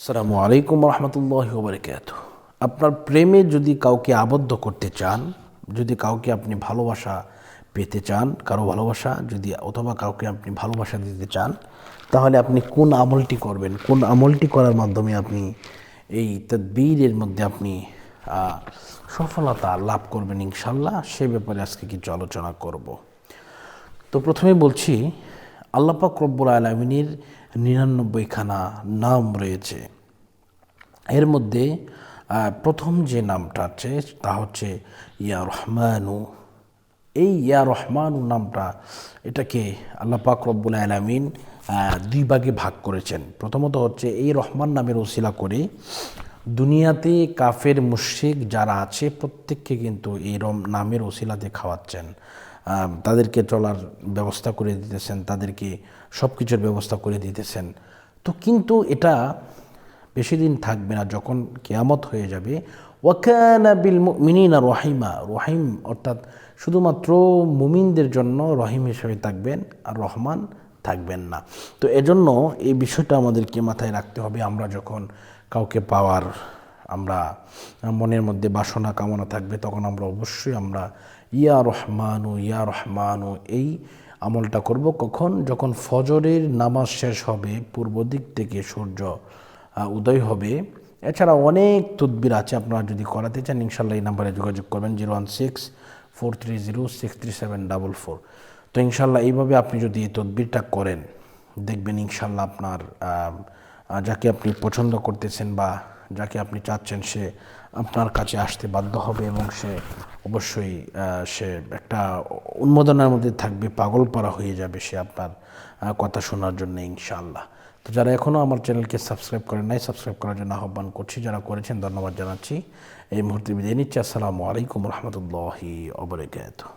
আসসালামু আলাইকুম রহমতুল্লাহ বরকাত আপনার প্রেমে যদি কাউকে আবদ্ধ করতে চান, যদি কাউকে আপনি ভালোবাসা পেতে চান, কারও ভালোবাসা যদি, অথবা কাউকে আপনি ভালোবাসা দিতে চান, তাহলে আপনি কোন আমলটি করবেন? কোন আমলটি করার মাধ্যমে আপনি এই তদবীরের মধ্যে আপনি সফলতা লাভ করবেন ইনশাল্লাহ সে ব্যাপারে আজকে কিছু আলোচনা করব। তো প্রথমে বলছি আল্লাপাক রব্বুল আলমিনের নিরানব্বইখানা নাম রয়েছে। এর মধ্যে প্রথম যে নামটা আছে, তা হচ্ছে ইয়া রহমানু। এই ইয়া রহমানু নামটা, এটাকে আল্লাহ পাক রব্বুল আলমিন দুই ভাগে ভাগ করেছেন। প্রথমত হচ্ছে এই রহমান নামের ওসিলা করে দুনিয়াতে কাফের মুশরিক যারা আছে, প্রত্যেককে কিন্তু এই রম নামের ওসিলাতে খাওয়াচ্ছেন। তাদেরকে চলার ব্যবস্থা করে দিতেছেন, তাদেরকে সব কিছুর ব্যবস্থা করে দিতেছেন। তো কিন্তু এটা বেশি দিন থাকবে না, যখন কেয়ামত হয়ে যাবে। ওয়াকানা বিল মিনিনা রহিমা, রহিম অর্থাৎ শুধুমাত্র মুমিনদের জন্য রহিম হিসেবে থাকবেন আর রহমান থাকবেন না। তো এজন্য এই বিষয়টা আমাদেরকে মাথায় রাখতে হবে আমরা যখন কাউকে পাওয়ার আমরা মনের মধ্যে বাসনা, কামনা থাকবে তখন আমরা অবশ্যই আমরা ইয়া রহমানু ইয়া রহমানু এই আমলটা করব। কখন? যখন ফজরের নামাজ শেষ হবে, পূর্ব দিক থেকে সূর্য উদয় হবে। এছাড়া অনেক তদবির আছে, আপনারা যদি করাতে চান ইনশাল্লাহ এই নাম্বারে যোগাযোগ করবেন। Zero one six four three zero six three seven double four. তো ইনশাল্লাহ এইভাবে আপনি যদি এই তদবিরটা করেন, দেখবেন ইনশাল্লাহ আপনার যাকে আপনি পছন্দ করতেছেন বা যাকে আপনি চাচ্ছেন সে আপনার কাছে আসতে বাধ্য হবে এবং সে অবশ্যই সে একটা উন্মোদনার মধ্যে থাকবে পাগল পারা হয়ে যাবে সে আপনার কথা শোনার জন্য ইনশাআল্লাহ তো যারা এখনও আমার চ্যানেলকে সাবস্ক্রাইব করেন নাই, সাবস্ক্রাইব করার জন্য আহ্বান করছি, যারা করেছেন ধন্যবাদ জানাচ্ছি। এই মুহূর্তে বিদায় নিচ্ছি, আসসালামু আলাইকুম রহমতুল্লাহি অবরাকাতুহ